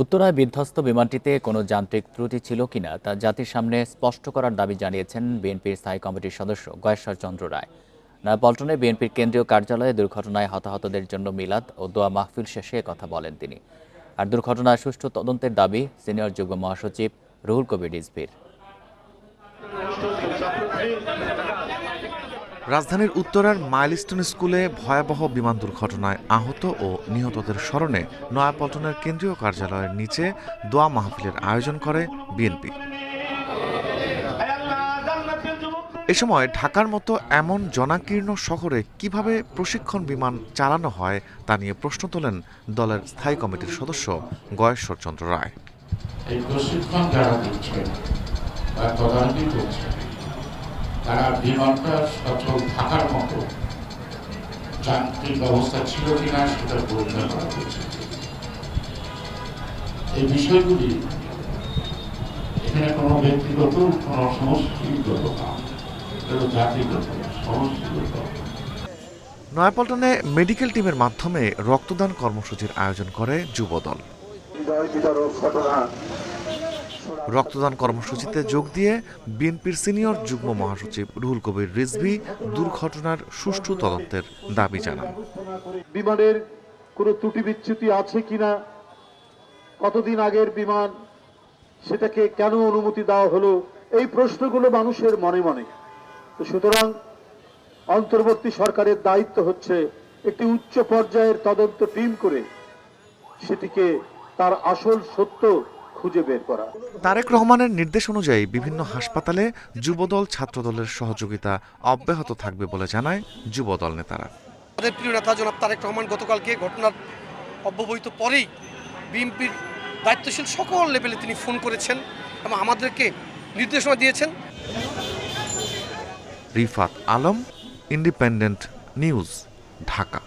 উত্তরায় বিধ্বস্ত বিমানটিতে কোনো যান্ত্রিক ত্রুটি ছিল কিনা তা জাতির সামনে স্পষ্ট করার দাবি জানিয়েছেন বিএনপির স্থায়ী কমিটির সদস্য গয়েশ্বর চন্দ্র রায়। নয়াপল্টনে বিএনপির কেন্দ্রীয় কার্যালয়ে দুর্ঘটনায় হতাহতদের জন্য মিলাদ ও দোয়া মাহফিল শেষে কথা বলেন তিনি। আর দুর্ঘটনার সুষ্ঠু তদন্তের দাবি সিনিয়র যুগ্ম মহাসচিব রুহুল কবির রিজভির। রাজধানীর উত্তরার মাইলস্টোন স্কুলে ভয়াবহ বিমান দুর্ঘটনায় আহত ও নিহতদের স্মরণে নয়াপল্টনের কেন্দ্রীয় কার্যালয়ের নিচে দোয়া মাহফিলের আয়োজন করে বিএনপি। এ সময় ঢাকার মতো এমন জনাকীর্ণ শহরে কীভাবে প্রশিক্ষণ বিমান চালানো হয় তা নিয়ে প্রশ্ন তোলেন দলের স্থায়ী কমিটির সদস্য গয়েশ্বর চন্দ্র রায় প্রশিক্ষণ তারা বিমানটা সচল থাকার মতো যান্ত্রিক ব্যবস্থা ছিল কিনা সেটা পরীক্ষা করা হচ্ছে এই বিষয়গুলি এখানে কোনো ব্যক্তিগত কোনো সমষ্টিগত না এটা জাতিগত সমষ্টিগত নয়াপল্টনে মেডিকেল টিমের মাধ্যমে রক্তদান কর্মসূচির আয়োজন করে যুবদল। রক্তদান কর্মসূচিতে যোগ দিয়ে বিএনপির সিনিয়র যুগ্ম মহাসচিব রুহুল কবির রিজভি দুর্ঘটনার সুষ্ঠু তদন্তের দাবি জানান। বিমানের কোনো ত্রুটি বিচ্যুতি আছে কিনা? কতদিন আগের বিমান? সেটাকে কেন অনুমতি দেওয়া হলো? এই প্রশ্নগুলো মানুষের মনে মনে। তো সুতরাং অন্তর্বর্তী সরকারের দায়িত্ব হচ্ছে একটি উচ্চ পর্যায়ের তদন্ত টিম করে সেটিকে তার আসল সত্য খুঁজে বের করা। তারেক রহমানের নির্দেশ অনুযায়ী বিভিন্ন হাসপাতালে যুবদল ছাত্রদলের সহযোগিতা অব্যাহত থাকবে বলে জানায় যুবদল নেতারা। আমাদের প্রিয় নেতা জনাব তারেক রহমান গতকালকে ঘটনার অব্যবহিত পরেই বিএনপির দায়িত্বশীল সকল লেভেলে তিনি ফোন করেছেন এবং আমাদেরকে নির্দেশনা দিয়েছেন। Rifat Alam independent news Dhaka.